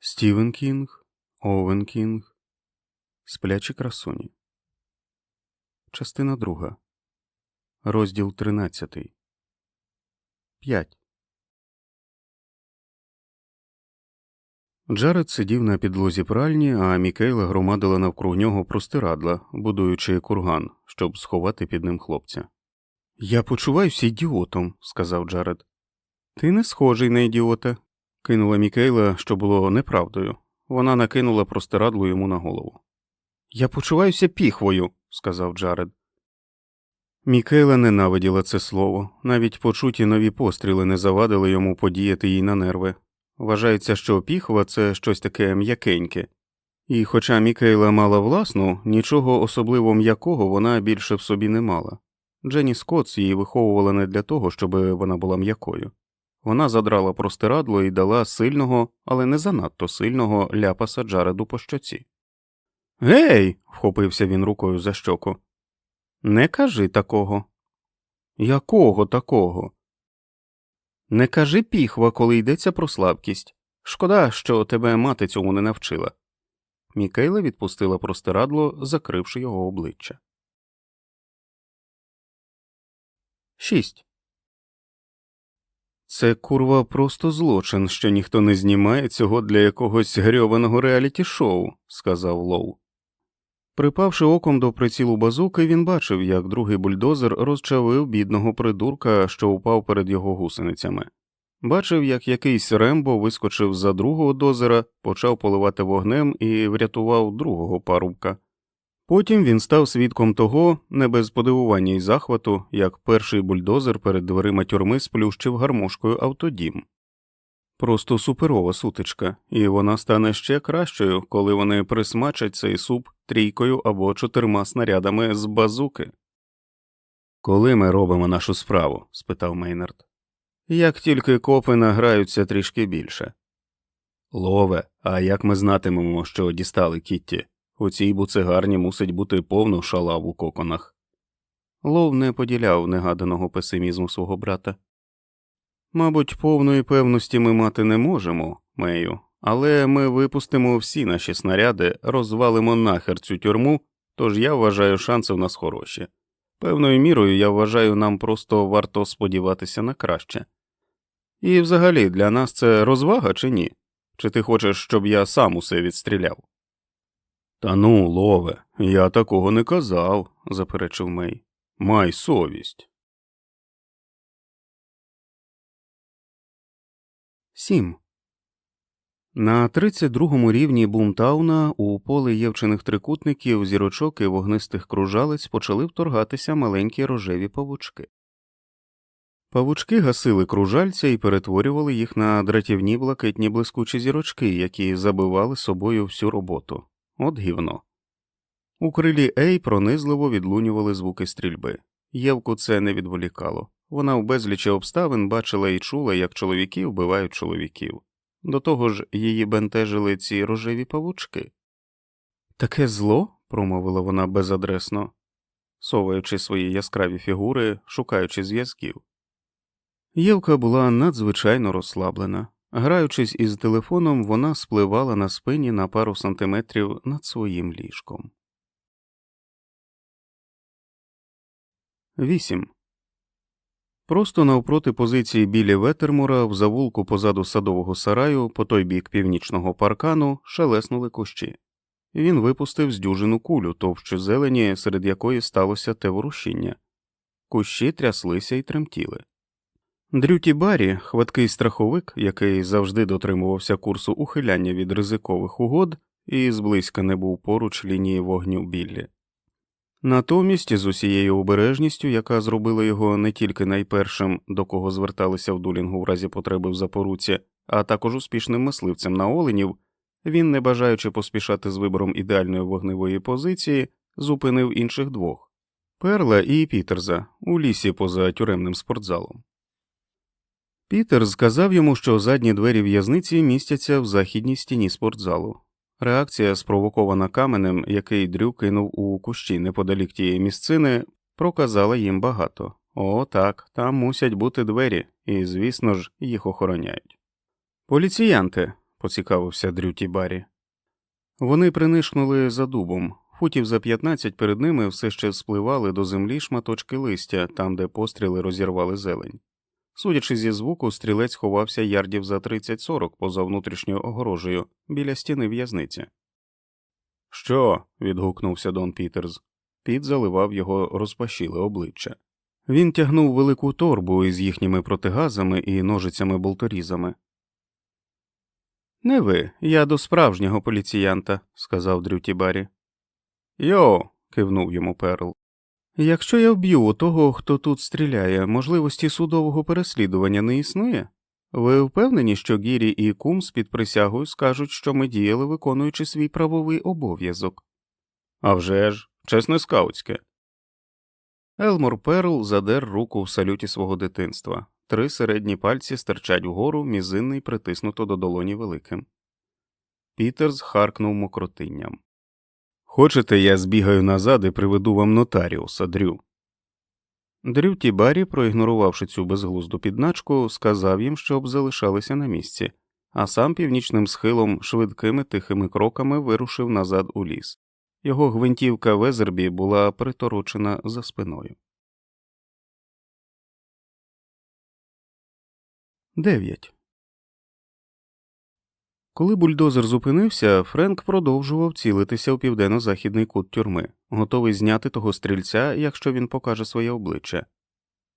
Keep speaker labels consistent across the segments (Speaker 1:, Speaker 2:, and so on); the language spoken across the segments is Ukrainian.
Speaker 1: Стівен Кінг, Овен Кінг, Сплячі красуні. Частина друга. Розділ тринадцятий. П'ять. Джаред сидів на підлозі пральні, а Мікейла громадила навкруг нього простирадла, будуючи курган, щоб сховати під ним хлопця. Я почуваюся ідіотом, сказав Джаред. Ти не схожий на ідіота, кинула Мікейла, що було неправдою. Вона накинула простирадло йому на голову. Я почуваюся піхвою, сказав Джаред. Мікейла ненавиділа це слово, навіть почуті нові постріли не завадили йому подіяти їй на нерви. Вважається, що піхва це щось таке м'якеньке. І хоча Мікейла мала власну, нічого особливо м'якого вона більше в собі не мала. Дженні Скотс її виховувала не для того, щоб вона була м'якою. Вона задрала простирадло і дала сильного, але не занадто сильного ляпаса Джареду по щоці. Гей. вхопився він рукою за щоку. Не кажи такого. Якого такого? Не кажи піхва, коли йдеться про слабкість. Шкода, що тебе мати цьому не навчила. Мікейла відпустила простирадло, закривши його обличчя. Шість. Це курва просто злочин, що ніхто не знімає цього для якогось грьованого реаліті шоу, сказав Лоу. Припавши оком до прицілу базуки, він бачив, як другий бульдозер розчавив бідного придурка, що упав перед його гусеницями. Бачив, як якийсь Рембо вискочив за другого дозера, почав поливати вогнем і врятував другого парубка. Потім він став свідком того, не без подивування й захвату, як перший бульдозер перед дверима тюрми сплющив гармошкою автодім. Просто суперова сутичка, і вона стане ще кращою, коли вони присмачать цей суп трійкою або чотирма снарядами з базуки. Коли ми робимо нашу справу? спитав Мейнард. Як тільки копи награються трішки більше. Лове, а як ми знатимемо, що дістали Кітті? У цій буцегарні мусить бути повно шалав у коконах. Лов не поділяв негаданого песимізму свого брата. Мабуть, повної певності ми мати не можемо, Мею, але ми випустимо всі наші снаряди, розвалимо нахер цю тюрму, тож я вважаю шанси в нас хороші. Певною мірою я вважаю, нам просто варто сподіватися на краще. І взагалі для нас це розвага чи ні? Чи ти хочеш, щоб я сам усе відстріляв? Та ну, лове, я такого не казав, заперечив Мей. Май совість. Сім. На 32-му рівні Бумтауна у поле євчених трикутників, зірочок і вогнистих кружалець почали вторгатися маленькі рожеві павучки. Павучки гасили кружальця і перетворювали їх на дратівні блакитні блискучі зірочки, які забивали собою всю роботу. От гівно. У крилі Ей пронизливо відлунювали звуки стрільби. Євку це не відволікало. Вона в безлічі обставин бачила і чула, як чоловіки вбивають чоловіків. До того ж, її бентежили ці рожеві павучки. Таке зло, промовила вона безадресно, соваючи свої яскраві фігури, шукаючи зв'язків. Євка була надзвичайно розслаблена. Граючись із телефоном, вона спливала на спині на пару сантиметрів над своїм ліжком. 8. Просто навпроти позиції білі Ветермура в завулку позаду садового сараю, по той бік північного паркану, шелеснули кущі. Він випустив здюжену кулю товщу зелені, серед якої сталося те ворушіння. Кущі тряслися і тремтіли. Дрюті Баррі, хваткий страховик, який завжди дотримувався курсу ухиляння від ризикових угод і зблизька не був поруч лінії вогню біллі. Натомість, з усією обережністю, яка зробила його не тільки найпершим, до кого зверталися в дулінгу в разі потреби в запоруці, а також успішним мисливцем на оленів, він, не бажаючи поспішати з вибором ідеальної вогневої позиції, зупинив інших двох Перла і Пітерза у лісі поза тюремним спортзалом. Пітер сказав йому, що задні двері в'язниці містяться в західній стіні спортзалу. Реакція, спровокована каменем, який Дрю кинув у кущі неподалік тієї місцини, проказала їм багато. О, так, там мусять бути двері, і, звісно ж, їх охороняють. Поліціянти, поцікавився Дрюті Баррі. Вони принишкнули за дубом. Футів за 15 перед ними все ще спливали до землі шматочки листя, там, де постріли розірвали зелень. Судячи зі звуку, стрілець ховався ярдів за 30-40 поза внутрішньою огорожею біля стіни в'язниці. Що? відгукнувся Дон Пітерс. Піт заливав його розпашіле обличчя. Він тягнув велику торбу із їхніми протигазами і ножицями болторізами. Не ви, я до справжнього поліціянта, сказав Дрюті Баррі. Йо. кивнув йому Перл. Якщо я вб'ю у того, хто тут стріляє, можливості судового переслідування не існує? Ви впевнені, що Гірі і Кумс під присягою скажуть, що ми діяли, виконуючи свій правовий обов'язок? «А вже ж, чесне скаутське. Елмор Перл задер руку в салюті свого дитинства. Три середні пальці стирчать вгору, мізинний притиснуто до долоні великим. Пітерс харкнув мокротинням. Хочете, я збігаю назад і приведу вам нотаріуса, Дрю. Дрю Тібарі, проігнорувавши цю безглузду підначку, сказав їм, щоб залишалися на місці, а сам північним схилом швидкими тихими кроками вирушив назад у ліс. Його гвинтівка Везербі була приторочена за спиною. 9. Коли бульдозер зупинився, Френк продовжував цілитися у південно-західний кут тюрми, готовий зняти того стрільця, якщо він покаже своє обличчя.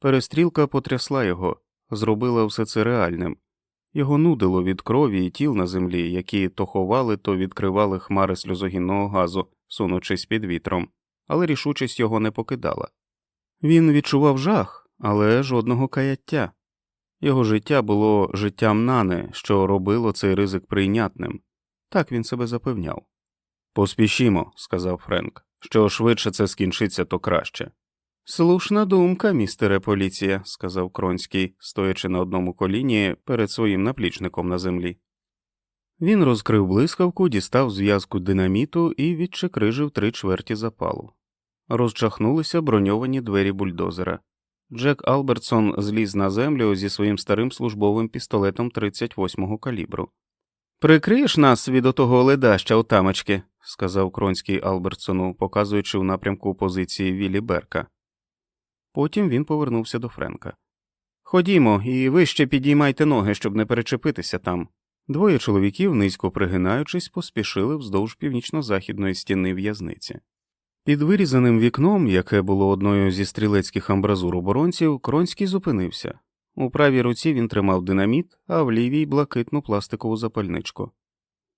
Speaker 1: Перестрілка потрясла його, зробила все це реальним. Його нудило від крові і тіл на землі, які то ховали, то відкривали хмари сльозогінного газу, сунучись під вітром, але рішучість його не покидала. Він відчував жах, але жодного каяття. Його життя було життям нане, що робило цей ризик прийнятним. Так він себе запевняв. Поспішімо, сказав Френк. Що швидше це скінчиться, то краще. Слушна думка, містере поліція, сказав Кронський, стоячи на одному коліні перед своїм наплічником на землі. Він розкрив блискавку, дістав зв'язку динаміту і відчекрижив три чверті запалу. Розчахнулися броньовані двері бульдозера. Джек Албертсон зліз на землю зі своїм старим службовим пістолетом 38-го калібру. Прикриєш нас від отого ледаща отамочки, сказав Кронський Албертсону, показуючи в напрямку позиції Віллі Берка. Потім він повернувся до Френка. Ходімо, і ви ще підіймайте ноги, щоб не перечепитися там. Двоє чоловіків, низько пригинаючись, поспішили вздовж північно-західної стіни в'язниці. Під вирізаним вікном, яке було одною зі стрілецьких амбразур оборонців, Кронський зупинився. У правій руці він тримав динаміт, а в лівій блакитну пластикову запальничку.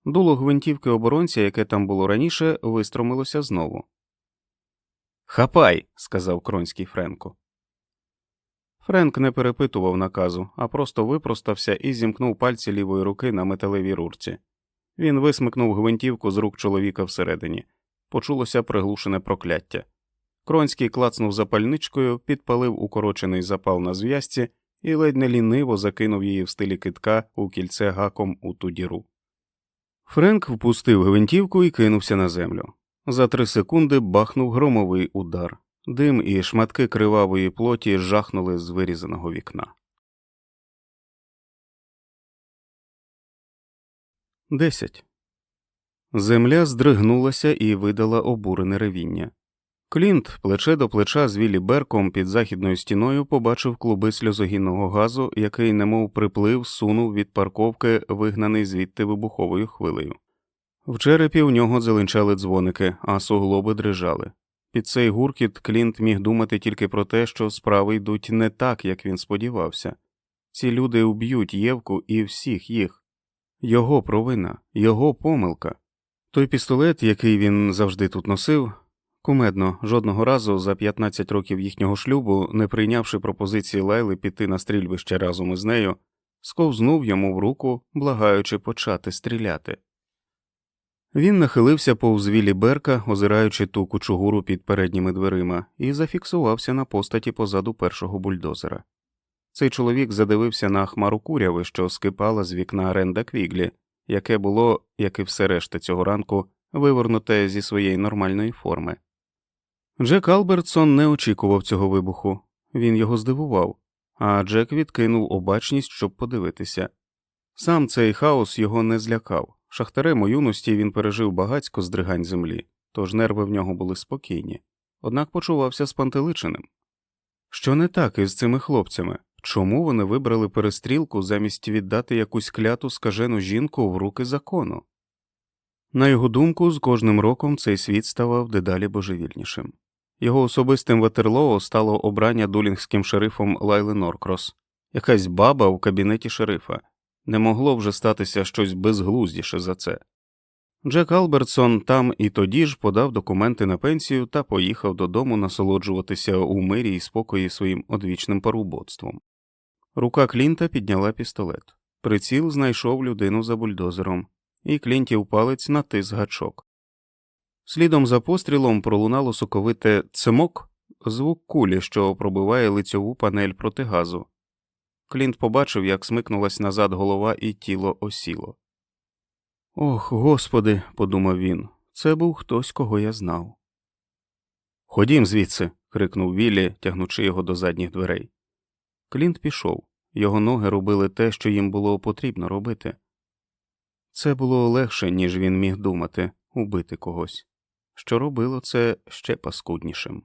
Speaker 1: Дуло гвинтівки оборонця, яке там було раніше, вистромилося знову. Хапай, сказав Кронський Френку. Френк не перепитував наказу, а просто випростався і зімкнув пальці лівої руки на металевій рурці. Він висмикнув гвинтівку з рук чоловіка всередині. Почулося приглушене прокляття. Кронський клацнув запальничкою, підпалив укорочений запал на зв'язці і ледь не ліниво закинув її в стилі китка у кільце гаком у ту діру. Френк впустив гвинтівку і кинувся на землю. За три секунди бахнув громовий удар. Дим і шматки кривавої плоті жахнули з вирізаного вікна. 10. Земля здригнулася і видала обурене ревіння. Клінт, плече до плеча з Віллі Берком під західною стіною, побачив клуби сльозогінного газу, який, немов приплив, сунув від парковки, вигнаний звідти вибуховою хвилею. В черепі у нього зеленчали дзвоники, а суглоби дрижали. Під цей гуркіт Клінт міг думати тільки про те, що справи йдуть не так, як він сподівався. Ці люди уб'ють Євку і всіх їх. Його провина, його помилка. Той пістолет, який він завжди тут носив, кумедно, жодного разу за 15 років їхнього шлюбу, не прийнявши пропозиції Лайли піти на стрільбище разом із нею, сковзнув йому в руку, благаючи почати стріляти. Він нахилився повз Віллі Берка, озираючи ту кучугуру під передніми дверима, і зафіксувався на постаті позаду першого бульдозера. Цей чоловік задивився на хмару куряви, що скипала з вікна Ренда Квіглі, яке було, як і все решта цього ранку, вивернуте зі своєї нормальної форми. Джек Албертсон не очікував цього вибуху, він його здивував, а Джек відкинув обачність, щоб подивитися. Сам цей хаос його не злякав. Шахтарем у юності він пережив багацько здригань землі, тож нерви в нього були спокійні, однак почувався спантеличеним. Що не так із цими хлопцями? Чому вони вибрали перестрілку замість віддати якусь кляту скажену жінку в руки закону? На його думку, з кожним роком цей світ ставав дедалі божевільнішим. Його особистим ватерлоо стало обрання дулінгським шерифом Лайли Норкрос, якась баба в кабінеті шерифа. Не могло вже статися щось безглуздіше за це. Джек Албертсон там і тоді ж подав документи на пенсію та поїхав додому насолоджуватися у мирі і спокої своїм одвічним парубоцтвом. Рука Клінта підняла пістолет. Приціл знайшов людину за бульдозером, і Клінтів палець натис гачок. Слідом за пострілом пролунало соковите цимок, звук кулі, що пробиває лицьову панель протигазу. Клінт побачив, як смикнулась назад голова і тіло осіло. Ох, господи, подумав він, це був хтось, кого я знав. Ходім звідси. крикнув Віллі, тягнучи його до задніх дверей. Клінт пішов. Його ноги робили те, що їм було потрібно робити. Це було легше, ніж він міг думати, убити когось, що робило це ще паскуднішим.